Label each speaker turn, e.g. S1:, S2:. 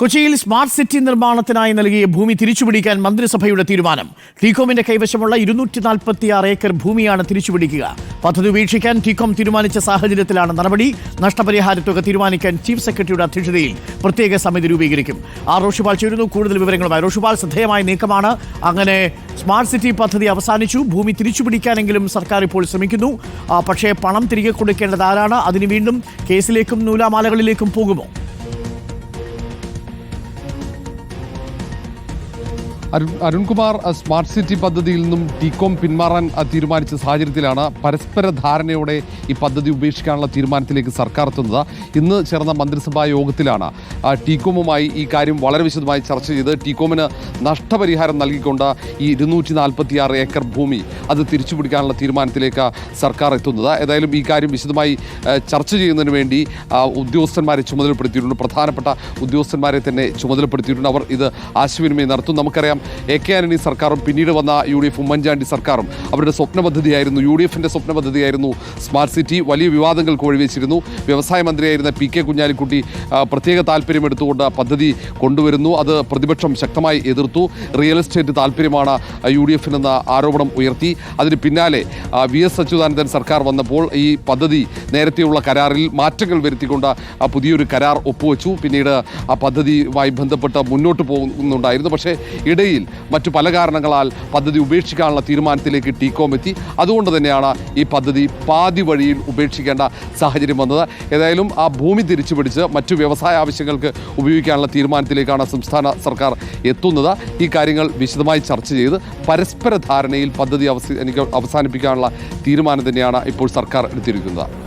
S1: കൊച്ചിയിൽ smart city നിർമ്മാണത്തിനായി നൽകിയ ഭൂമി തിരിച്ചുപിടിക്കാൻ മന്ത്രിസഭയുടെ തീരുമാനം. ടീകോമിന്റെ കൈവശമുള്ള ഇരുന്നൂറ്റി നാൽപ്പത്തിയാറ് ഏക്കർ ഭൂമിയാണ് തിരിച്ചുപിടിക്കുക. പദ്ധതി ഉപേക്ഷിക്കാൻ ടീകോം തീരുമാനിച്ച സാഹചര്യത്തിലാണ് നടപടി. നഷ്ടപരിഹാര തുക തീരുമാനിക്കാൻ ചീഫ് സെക്രട്ടറിയുടെ അധ്യക്ഷതയിൽ പ്രത്യേക സമിതി രൂപീകരിക്കും. ആർ. റോഷിപാൽ ചേരുന്നു. കൂടുതൽ വിവരങ്ങളുമായി റോഷിപാൽ ശ്രദ്ധേയമായ നീക്കമാണ്. അങ്ങനെ സ്മാർട്ട് സിറ്റി പദ്ധതി അവസാനിച്ചു. ഭൂമി തിരിച്ചുപിടിക്കാനെങ്കിലും സർക്കാർ ഇപ്പോൾ ശ്രമിക്കുന്നു. പക്ഷേ പണം തിരികെ കൊടുക്കേണ്ടത് ആരാണ്? അതിന് വീണ്ടും കേസിലേക്കും നൂലാമാലകളിലേക്കും പോകുമോ?
S2: അരുൺ അരുൺകുമാർ സ്മാർട്ട് സിറ്റി പദ്ധതിയിൽ നിന്നും ടീകോം പിന്മാറാൻ തീരുമാനിച്ച സാഹചര്യത്തിലാണ് പരസ്പര ധാരണയോടെ ഈ പദ്ധതി ഉപേക്ഷിക്കാനുള്ള തീരുമാനത്തിലേക്ക് സർക്കാർ എത്തുന്നത്. ഇന്ന് ചേർന്ന മന്ത്രിസഭാ യോഗത്തിലാണ് ടീകോമുമായി ഈ കാര്യം വളരെ വിശദമായി ചർച്ച ചെയ്ത് ടീകോമിന് നഷ്ടപരിഹാരം നൽകിക്കൊണ്ട് ഈ ഇരുന്നൂറ്റി നാൽപ്പത്തിയാറ് ഏക്കർ ഭൂമി അത് തിരിച്ചുപിടിക്കാനുള്ള തീരുമാനത്തിലേക്ക് സർക്കാർ എത്തുന്നത്. ഏതായാലും ഈ കാര്യം വിശദമായി ചർച്ച ചെയ്യുന്നതിന് വേണ്ടി ഉദ്യോഗസ്ഥന്മാരെ ചുമതലപ്പെടുത്തിയിട്ടുണ്ട്. പ്രധാനപ്പെട്ട ഉദ്യോഗസ്ഥന്മാരെ തന്നെ ചുമതലപ്പെടുത്തിയിട്ടുണ്ട്. അവർ ഇത് ആശയവിനിമയം നടത്തും. നമുക്കറിയാം എ കെ ആന്റണി സർക്കാരും പിന്നീട് വന്ന യു ഡി എഫ് ഉമ്മൻചാണ്ടി സർക്കാരും അവരുടെ സ്വപ്ന പദ്ധതിയായിരുന്നു യു ഡി എഫിന്റെ സ്വപ്ന പദ്ധതിയായിരുന്നു സ്മാർട്ട് സിറ്റി. വലിയ വിവാദങ്ങൾ കോഴിവെച്ചിരുന്നു. വ്യവസായ മന്ത്രിയായിരുന്ന പി കെ കുഞ്ഞാലിക്കുട്ടി പ്രത്യേക താല്പര്യമെടുത്തുകൊണ്ട് പദ്ധതി കൊണ്ടുവരുന്നു. അത് പ്രതിപക്ഷം ശക്തമായി എതിർത്തു. റിയൽ എസ്റ്റേറ്റ് താല്പര്യമാണ് യു ഡി എഫിനെന്ന ആരോപണം ഉയർത്തി. അതിന് പിന്നാലെ വി എസ് അച്യുതാനന്ദൻ സർക്കാർ വന്നപ്പോൾ ഈ പദ്ധതി നേരത്തെയുള്ള കരാറിൽ മാറ്റങ്ങൾ വരുത്തിക്കൊണ്ട് പുതിയൊരു കരാർ ഒപ്പുവെച്ചു. പിന്നീട് ആ പദ്ധതിയുമായി ബന്ധപ്പെട്ട് മുന്നോട്ട് പോകുന്നുണ്ടായിരുന്നു. പക്ഷേ ഇടയിൽ മറ്റു പല കാരണങ്ങളാൽ പദ്ധതി ഉപേക്ഷിക്കാനുള്ള തീരുമാനത്തിലേക്ക് ടീകോം എത്തി. അതുകൊണ്ട് തന്നെയാണ് ഈ പദ്ധതി പാതി വഴിയിൽ ഉപേക്ഷിക്കേണ്ട സാഹചര്യം വന്നത്. ഏതായാലും ആ ഭൂമി തിരിച്ചു പിടിച്ച് മറ്റു വ്യവസായ ആവശ്യങ്ങൾക്ക് ഉപയോഗിക്കാനുള്ള തീരുമാനത്തിലേക്കാണ് സംസ്ഥാന സർക്കാർ എത്തുന്നത്. ഈ കാര്യങ്ങൾ വിശദമായി ചർച്ച ചെയ്ത് പരസ്പര ധാരണയിൽ പദ്ധതി അവസാനിപ്പിക്കാനുള്ള തീരുമാനം തന്നെയാണ് ഇപ്പോൾ സർക്കാർ എടുത്തിരിക്കുന്നത്.